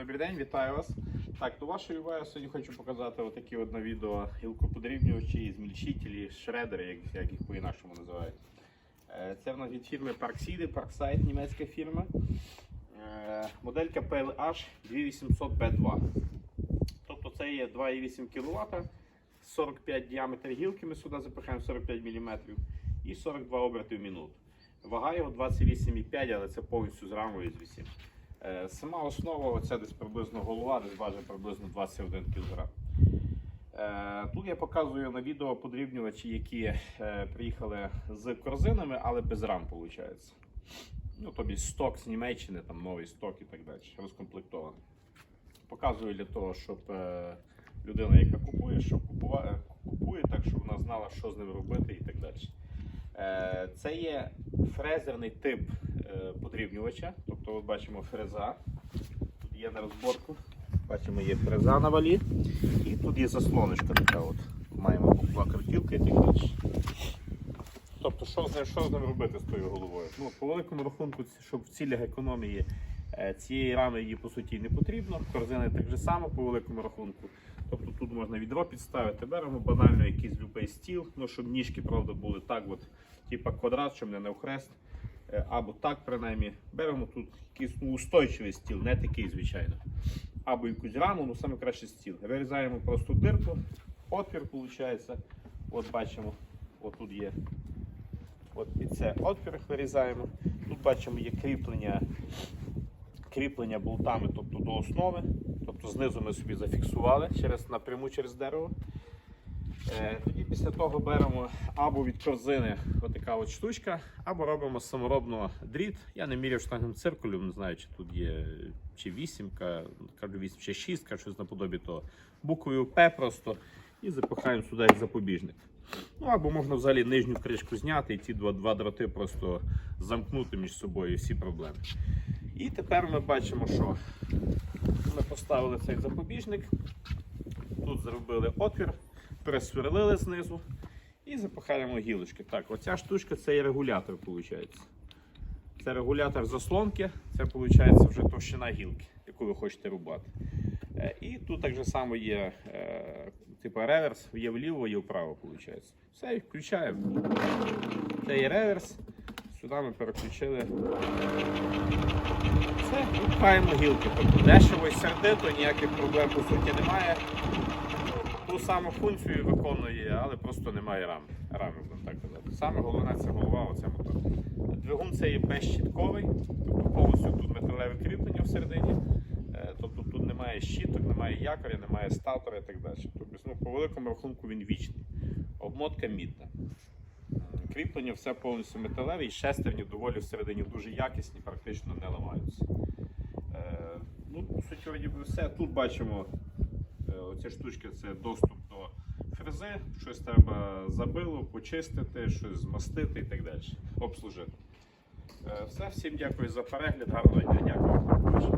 Добрий день, вітаю вас. Так, до вашої уваги сьогодні хочу показати отакі от відео гілкоподрібнювачі, змільчителі, шредери, як, як їх по-інакшому називають. Е, Це в нас від фірми Parkside, Parkside, німецька фірма. Е, Моделька PLH 2800B2. Тобто це є 2,8 кВт, 45 діаметр гілки, ми сюди запихаємо 45 мм і 42 оберти в минуту. Вага його 28,5, але це повністю з рамою з 8. Е, Сама основа, оця десь приблизно голова, десь важить приблизно 21 кг. Е, Тут я показую на відео подрібнювачі, які е, приїхали з корзинами, але без рам, виходить. Ну, тобі сток з Німеччини, там новий сток і так далі, розкомплектований. Показую для того, щоб людина, яка купує, щоб купува- купує, так щоб вона знала, що з ним робити і так далі. Це є фрезерний тип подрібнювача. От бачимо фреза. Тут є на розборку. Бачимо, є фреза на валі. І тут є заслоночка така. От. Маємо купла крутілка і так. Тобто, що з ним, що з ним робити з тою головою? Ну, по великому рахунку, щоб в цілях економії е, цієї рами її по суті не потрібно. Корзини так же само по великому рахунку. Тобто тут можна відро підставити, беремо банально якийсь любий стіл, ну щоб ніжки, правда, були так, от, типа квадрат, щоб не навхрест. Е, Або так, принаймні, беремо тут якийсь устойчивий стіл, не такий, звичайно. Або якусь раму, ну саме краще стіл. Вирізаємо просто дирку, отвір виходить. От бачимо, отут є. От під це отвір вирізаємо. Тут бачимо є кріплення, кріплення болтами, тобто до основи. Тобто знизу ми собі зафіксували через, напряму через дерево. Е, після того беремо або від корзини отака от штучка, або робимо саморобно дріт. Я не міряв штангом циркулем, не знаю, чи тут є чи вісімка, кажу вісім, чи шістка, щось наподобі того. Буквою П просто і запихаємо сюди як запобіжник. Ну або можна взагалі нижню кришку зняти і ці два, два дроти просто замкнути між собою всі проблеми. І тепер ми бачимо, що ми поставили цей запобіжник. Тут зробили отвір, присверлили знизу і запихаємо гілочки. Так, оця штучка це є регулятор, виходить. Це регулятор заслонки, це виходить вже товщина гілки, яку ви хочете рубати. Е, І тут так же само є е, типу реверс, є вліво, є вправо, виходить. Все, і включаємо. Це є реверс. Сюди ми переключили. Все, і пхаємо гілки. Тобто дешево і сердито, ніяких проблем по суті немає. Саму функцію виконує, але просто немає рами. Рами, будемо так казати. Саме головне це голова, оце мотор. Двигун це є безщітковий, тобто повністю тут металеве кріплення всередині. Е, Тобто тут немає щіток, немає якоря, немає статора і так далі. Тобто, ну, по великому рахунку він вічний. Обмотка мідна. Кріплення все повністю металеве і шестерні доволі всередині дуже якісні, практично не ламаються. Е, Ну, вроді все. Тут бачимо е, оці штучки це доступ до фрези, щось треба забило, почистити, щось змастити і так далі. Обслужити. Е, Все, всім дякую за перегляд, гарного дня, дякую.